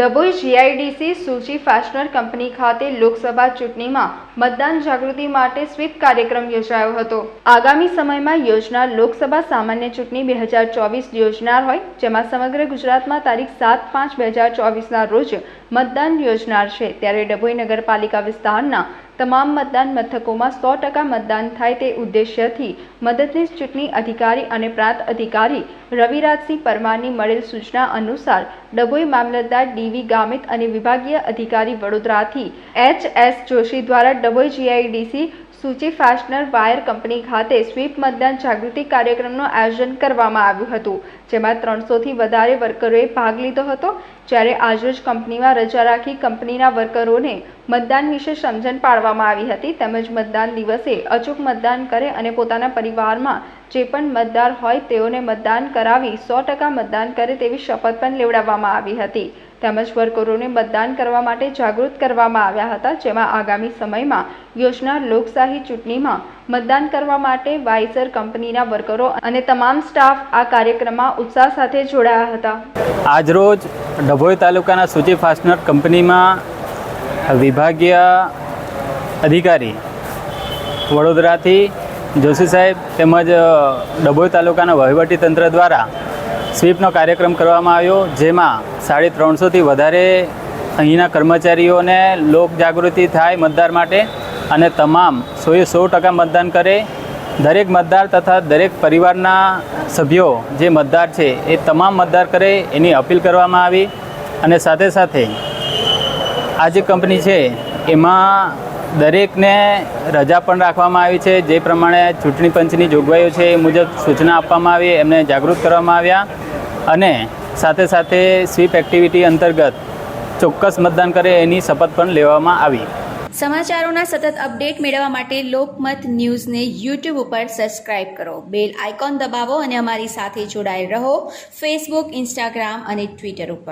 Dabhoi GIDC Suchi fastener company ખાતે લોકસભા ચૂંટણીમાં મતદાન જાગૃતિ માટે સ્વીપ કાર્યક્રમ યોજાયો હતો. આગામી સમયમાં યોજનાર લોકસભા સામાન્ય ચૂંટણી બે હજાર ચોવીસ યોજનાર હોય, જેમાં સમગ્ર ગુજરાતમાં તારીખ સાત પાંચ બે હજાર ચોવીસના રોજ મતદાન યોજનાર છે. ત્યારે ડભોઈ નગરપાલિકા વિસ્તારના તમામ મતદાન મથકોમાં સો ટકા મતદાન થાય તે ઉદ્દેશ્યથી મદદનીશ ચૂંટણી અધિકારી અને પ્રાંત અધિકારી રવિરાજસિંહ પરમારની મળેલ સૂચના અનુસાર ડભોઈ મામલતદાર ડીવી ગામિત અને વિભાગીય અધિકારી વડોદરાથી એચ એસ જોશી દ્વારા Dabhoi GIDC Suchi fastener wire company ખાતે સ્વીપ મતદાન જાગૃતિ કાર્યક્રમનું આયોજન કરવામાં આવ્યું હતું, જેમાં ત્રણસોથી વધારે વર્કરોએ ભાગ લીધો હતો. જ્યારે આજરોજ કંપનીમાં રજા રાખી કંપનીના વર્કરોને મતદાન વિશે સમજણ પાડવામાં આવી હતી, તેમજ મતદાન દિવસે અચૂક મતદાન કરે અને પોતાના પરિવારમાં જે પણ મતદાર હોય તેઓને મતદાન કરાવી સો ટકા મતદાન કરે તેવી શપથ પણ લેવડાવવામાં આવી હતી. તેમજ વર્કરોને મતદાન કરવા માટે જાગૃત કરવામાં આવ્યા હતા, જેમાં આગામી સમયમાં યોજનાર લોકશાહી ચૂંટણીમાં મતદાન કરવા માટે વાઇસર કંપનીના વર્કરો અને તમામ સ્ટાફ આ કાર્યક્રમમાં ઉત્સાહ સાથે જોડાયા હતા. આજરોજ ડભોઈ તાલુકાના સૂચિ ફાસ્ટનર કંપનીમાં વિભાગીય અધિકારી વડોદરાથી જોશી સાહેબ તેમજ ડભોઈ તાલુકાના વહીવટી તંત્ર દ્વારા સ્વીપનો કાર્યક્રમ કરવામાં આવ્યો, જેમાં સાડી ત્રણસોથી વધારે અહીંના કર્મચારીઓને લોક જાગૃતિ થાય મતદાર માટે અને તમામ સોએ સો ટકા મતદાન કરે. દરેક મતદાર તથા દરેક પરિવારના સભ્યો જે મતદાર છે એ તમામ મતદાર કરે એની અપીલ કરવામાં આવી. અને સાથે સાથે આ જે કંપની છે, એમાં દરેકને રજા પણ રાખવામાં આવી છે. જે પ્રમાણે ચૂંટણી પંચની જોગવાઈઓ છે એ મુજબ સૂચના આપવામાં આવી, એમને જાગૃત કરવામાં આવ્યા અને સાથે સાથે સ્વીપ એક્ટિવિટી અંતર્ગત ચોક્કસ મતદાન કરે એની શપથ પણ લેવામાં આવી. સમાચારોના સતત અપડેટ મેળવવા માટે લોકમત ન્યૂઝને યુટ્યુબ ઉપર સબસ્ક્રાઇબ કરો. બેલ આઇકોન દબાવો અને અમારી સાથે જોડાયેલ રહો. ફેસબુક, ઇન્સ્ટાગ્રામ અને ટ્વિટર ઉપર.